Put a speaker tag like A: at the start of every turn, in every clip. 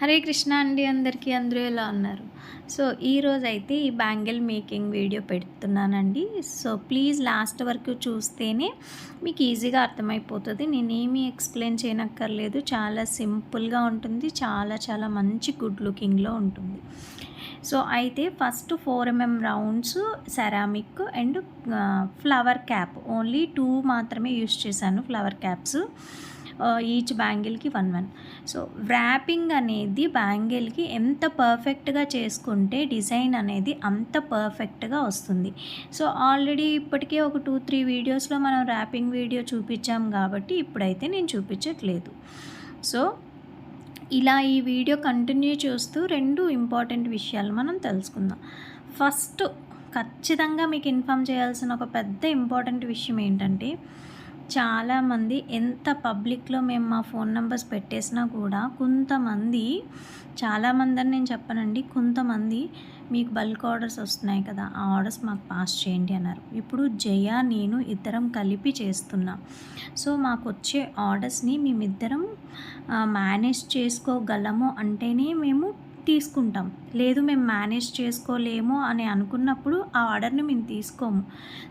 A: హరే కృష్ణ అండి అందరికీ అందరూ ఎలా ఉన్నారు? సో ఈరోజు అయితే ఈ బ్యాంగిల్ మేకింగ్ వీడియో పెడుతున్నానండి. సో ప్లీజ్ లాస్ట్ వరకు చూస్తేనే మీకు ఈజీగా అర్థమైపోతుంది. నేనేమి ఎక్స్ప్లెయిన్ చేయనక్కర్లేదు. చాలా సింపుల్గా ఉంటుంది. చాలా చాలా మంచి గుడ్ లుకింగ్లో ఉంటుంది. సో అయితే first four mm rounds ceramic and flower cap. Only two మాత్రమే యూస్ చేశాను. Flower caps. ఈచ్ బ్యాంగిల్కి వన్ వన్ సో ర్యాపింగ్ అనేది బ్యాంగిల్కి ఎంత పర్ఫెక్ట్గా చేసుకుంటే డిజైన్ అనేది అంత పర్ఫెక్ట్గా వస్తుంది. సో ఆల్రెడీ ఇప్పటికే ఒక టూ త్రీ వీడియోస్లో మనం ర్యాపింగ్ వీడియో చూపించాం కాబట్టి ఇప్పుడైతే నేను చూపించట్లేదు. సో ఇలా ఈ వీడియో కంటిన్యూ చూస్తూ రెండు ఇంపార్టెంట్ విషయాలు మనం తెలుసుకుందాం. ఫస్ట్ ఖచ్చితంగా మీకు ఇన్ఫామ్ చేయాల్సిన ఒక పెద్ద ఇంపార్టెంట్ విషయం ఏంటంటే చాలామంది ఎంత పబ్లిక్లో మేము మా ఫోన్ నెంబర్స్ పెట్టేసినా కూడా కొంతమంది చాలామంది అని నేను చెప్పనండి కొంతమంది మీకు బల్క్ ఆర్డర్స్ వస్తున్నాయి కదా ఆ ఆర్డర్స్ మాకు పాస్ చేయండి అన్నారు. ఇప్పుడు జయ నేను ఇద్దరం కలిపి చేస్తున్నా. సో మాకు వచ్చే ఆర్డర్స్ని మేమిద్దరం మేనేజ్ చేసుకోగలము అంటేనే మేము తీసుకుంటాం. లేదు మేము మేనేజ్ చేసుకోలేము అని అనుకున్నప్పుడు ఆ ఆర్డర్ని మేము తీసుకోము.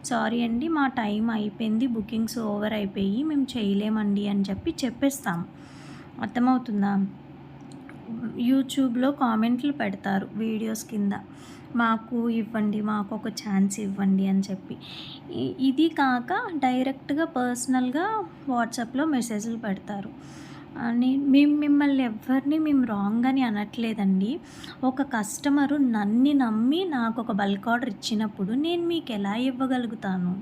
A: సారీ అండి మా టైం అయిపోయింది బుకింగ్స్ ఓవర్ అయిపోయి మేము చేయలేమండి అని చెప్పి చెప్పేస్తాము అర్థమవుతుందా? యూట్యూబ్లో కామెంట్లు పెడతారు వీడియోస్ కింద. మాకు ఇవ్వండి మాకు ఒక ఛాన్స్ ఇవ్వండి అని చెప్పి. ఇది కాక డైరెక్ట్గా పర్సనల్గా వాట్సాప్లో మెసేజ్లు పెడతారు. అని మేము మిమ్మల్ని ఎవరిని మేము రాంగ్ అని అనట్లేదండి. ఒక కస్టమరు నన్ను నమ్మి నాకు ఒక బల్క్ ఆర్డర్ ఇచ్చినప్పుడు నేను మీకు ఎలా ఇవ్వగలుగుతాను?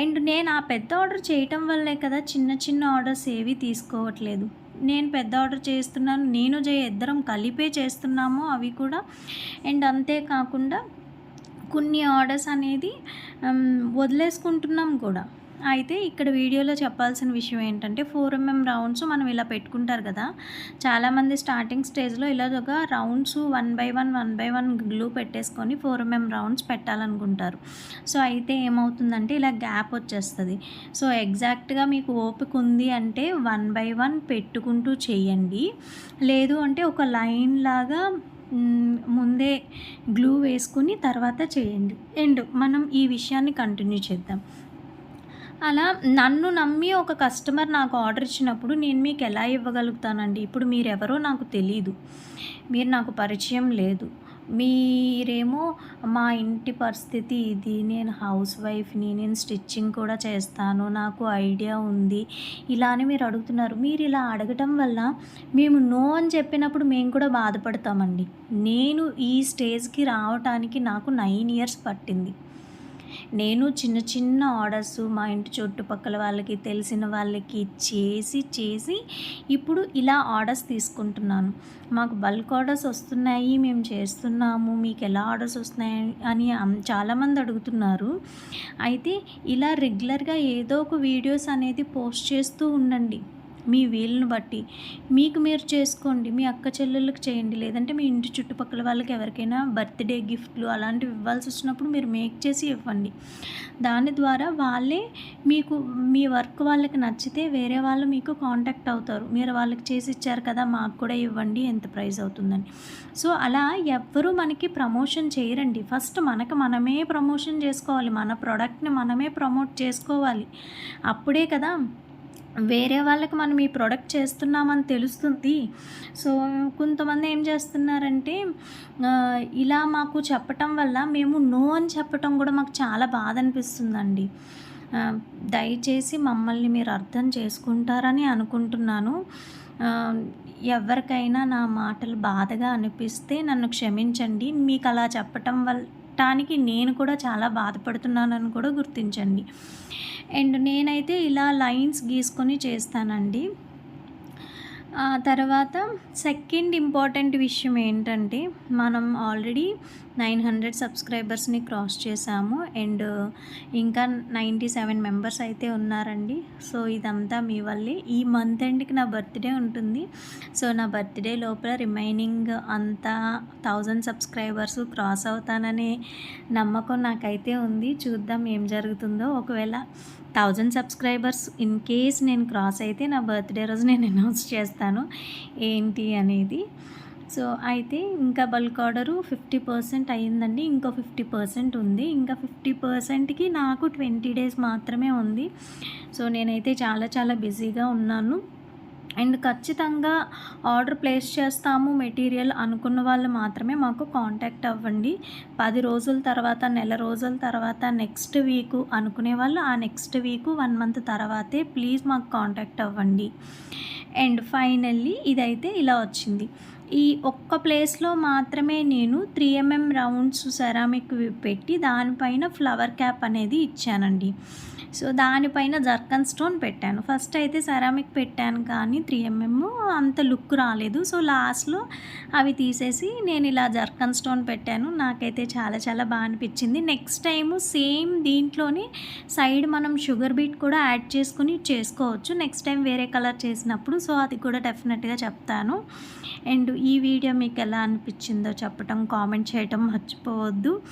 A: అండ్ నేను ఆ పెద్ద ఆర్డర్ చేయటం వల్లే కదా చిన్న చిన్న ఆర్డర్స్ ఏవి తీసుకోవట్లేదు. నేను పెద్ద ఆర్డర్ చేస్తున్నాను నేను జయ ఇద్దరం కలిపే చేస్తున్నాము అవి కూడా. అండ్ అంతేకాకుండా కొన్ని ఆర్డర్స్ అనేది వదిలేసుకుంటున్నాం కూడా. అయితే ఇక్కడ వీడియోలో చెప్పాల్సిన విషయం ఏంటంటే ఫోర్ ఎంఎం రౌండ్స్ మనం ఇలా పెట్టుకుంటారు కదా. చాలామంది స్టార్టింగ్ స్టేజ్లో ఇలాగ rounds one by one one by one glue పెట్టేసుకొని ఫోర్ ఎంఎం రౌండ్స్ పెట్టాలనుకుంటారు. సో అయితే ఏమవుతుందంటే ఇలా గ్యాప్ వచ్చేస్తుంది. సో ఎగ్జాక్ట్గా మీకు ఓపిక ఉంది అంటే వన్ బై వన్ పెట్టుకుంటూ చేయండి. లేదు అంటే ఒక లైన్ లాగా ముందే గ్లూ వేసుకుని తర్వాత చేయండి. అండ్ మనం ఈ విషయాన్ని కంటిన్యూ చేద్దాం. అలా నన్ను నమ్మి ఒక కస్టమర్ నాకు ఆర్డర్ ఇచ్చినప్పుడు నేను మీకు ఎలా ఇవ్వగలుగుతానండి? ఇప్పుడు మీరెవరో నాకు తెలీదు. మీరు నాకు పరిచయం లేదు. మీరేమో మా ఇంటి పరిస్థితి ఇది. నేను హౌస్ వైఫ్ని. నేను స్టిచ్చింగ్ కూడా చేస్తాను. నాకు ఐడియా ఉంది. ఇలా అని మీరు అడుగుతున్నారు. మీరు ఇలా అడగటం వల్ల మేము నో అని చెప్పినప్పుడు మేము కూడా బాధపడతామండి. నేను ఈ స్టేజ్కి రావటానికి నాకు నైన్ ఇయర్స్ పట్టింది. నేను చిన్న చిన్న ఆర్డర్స్ మా ఇంటి చుట్టుపక్కల వాళ్ళకి తెలిసిన వాళ్ళకి చేసి చేసి ఇప్పుడు ఇలా ఆర్డర్స్ తీసుకుంటున్నాను. మాకు బల్క్ ఆర్డర్స్ వస్తున్నాయి మేము చేస్తున్నాము మీకు ఎలా ఆర్డర్స్ వస్తున్నాయి అని చాలామంది అడుగుతున్నారు. అయితే ఇలా రెగ్యులర్గా ఏదో ఒక వీడియోస్ అనేది పోస్ట్ చేస్తూ ఉండండి. మీ వీలును బట్టి. మీకు మీరు చేసుకోండి మీ అక్క చెల్లెళ్ళకి చేయండి. లేదంటే మీ ఇంటి చుట్టుపక్కల వాళ్ళకి ఎవరికైనా బర్త్డే గిఫ్ట్లు అలాంటివి ఇవ్వాల్సి వచ్చినప్పుడు మీరు మేక్ చేసి ఇవ్వండి. దాని ద్వారా వాళ్ళే మీకు మీ వర్క్ వాళ్ళకి నచ్చితే వేరే వాళ్ళు మీకు కాంటాక్ట్ అవుతారు. మీరు వాళ్ళకి చేసి ఇచ్చారు కదా మాకు కూడా ఇవ్వండి ఎంత ప్రైజ్ అవుతుందని. సో అలా ఎవ్వరూ మనకి ప్రమోషన్ చేయరండి. ఫస్ట్ మనకు మనమే ప్రమోషన్ చేసుకోవాలి. మన ప్రోడక్ట్ని మనమే ప్రమోట్ చేసుకోవాలి. అప్పుడే కదా వేరే వాళ్ళకి మనం ఈ ప్రోడక్ట్ చేస్తున్నామని తెలుస్తుంది. సో కొంతమంది ఏం చేస్తున్నారంటే ఇలా మాకు చెప్పటం వల్ల మేము నో అని చెప్పటం కూడా మాకు చాలా బాధ అనిపిస్తుందండి. దయచేసి మమ్మల్ని మీరు అర్థం చేసుకుంటారని అనుకుంటున్నాను. ఎవరికైనా నా మాటలు బాధగా అనిపిస్తే నన్ను క్షమించండి. మీకు అలా చెప్పటం వల్ల వల్లటానికి నేను కూడా చాలా బాధపడుతున్నానని కూడా గుర్తించండి. అండ్ నేనైతే ఇలా లైన్స్ గీసుకొని చేస్తానండి. తర్వాత సెకండ్ ఇంపార్టెంట్ విషయం ఏంటంటే మనం ఆల్రెడీ నైన్ హండ్రెడ్ సబ్స్క్రైబర్స్ని క్రాస్ చేసాము అండ్ ఇంకా నైంటీ సెవెన్ మెంబర్స్ అయితే ఉన్నారండి. సో ఇదంతా మీ వల్లే. ఈ మంత్ ఎండ్కి నా బర్త్డే ఉంటుంది. సో నా బర్త్డే లోపల రిమైనింగ్ అంతా థౌజండ్ సబ్స్క్రైబర్స్ క్రాస్ అవుతాననే నమ్మకం నాకైతే ఉంది. చూద్దాం ఏం జరుగుతుందో. ఒకవేళ థౌజండ్ సబ్స్క్రైబర్స్ ఇన్ కేస్ నేను క్రాస్ అయితే నా బర్త్డే రోజు నేను అనౌన్స్ చేస్తాను. ఏంటి అనేది సో అయితే ఇంకా బల్క్ ఆర్డరు ఫిఫ్టీ పర్సెంట్ అయ్యిందండి ఇంకో ఫిఫ్టీ పర్సెంట్ ఉంది. ఇంకా ఫిఫ్టీ పర్సెంట్కి నాకు ట్వంటీ డేస్ మాత్రమే ఉంది. సో నేనైతే చాలా చాలా బిజీగా ఉన్నాను. అండ్ ఖచ్చితంగా ఆర్డర్ ప్లేస్ చేస్తాము మెటీరియల్ అనుకున్న వాళ్ళు మాత్రమే మాకు కాంటాక్ట్ అవ్వండి. పది రోజుల తర్వాత నెల రోజుల తర్వాత నెక్స్ట్ వీక్ అనుకునే వాళ్ళు ఆ నెక్స్ట్ వీక్ వన్ మంత్ తర్వాతే ప్లీజ్ మాకు కాంటాక్ట్ అవ్వండి. అండ్ ఫైనల్లీ ఇదైతే ఇలా వచ్చింది. ఈ ఒక్క ప్లేస్లో మాత్రమే నేను త్రీ ఎంఎం రౌండ్స్ సెరామిక్ పెట్టి దానిపైన ఫ్లవర్ క్యాప్ అనేది ఇచ్చానండి. సో దానిపైన జర్కన్ స్టోన్ పెట్టాను. ఫస్ట్ అయితే సెరామిక్ పెట్టాను కానీ త్రీ ఎంఎం అంత లుక్ రాలేదు. సో లాస్ట్లో అవి తీసేసి నేను ఇలా జర్కన్ స్టోన్ పెట్టాను. నాకైతే చాలా చాలా బాగా అనిపించింది. నెక్స్ట్ టైం సేమ్ దీంట్లోనే సైడ్ మనం షుగర్ బీట్ కూడా యాడ్ చేసుకుని చేసుకోవచ్చు. నెక్స్ట్ టైం వేరే కలర్ చేసినప్పుడు సో అది కూడా డెఫినెట్గా చెప్తాను. అండ్ ఈ వీడియో మీకు ఎలా అనిపించిందో చెప్పటం కామెంట్ చేయటం మర్చిపోవద్దు.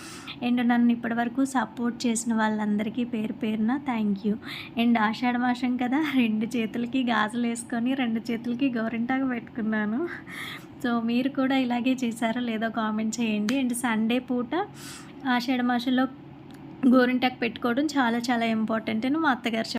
A: అండ్ నన్ను ఇప్పటివరకు సపోర్ట్ చేసిన వాళ్ళందరికీ పేరు పేరున థ్యాంక్ యూ. అండ్ ఆషాఢ మాసం కదా రెండు చేతులకి గాజులు వేసుకొని రెండు చేతులకి గోరింటాకు పెట్టుకున్నాను. సో మీరు కూడా ఇలాగే చేశారో లేదో కామెంట్ చేయండి. అండ్ సండే పూట ఆషాఢ మాసంలో గోరింటాకు పెట్టుకోవడం చాలా చాలా ఇంపార్టెంట్ అని మా అత్తగారు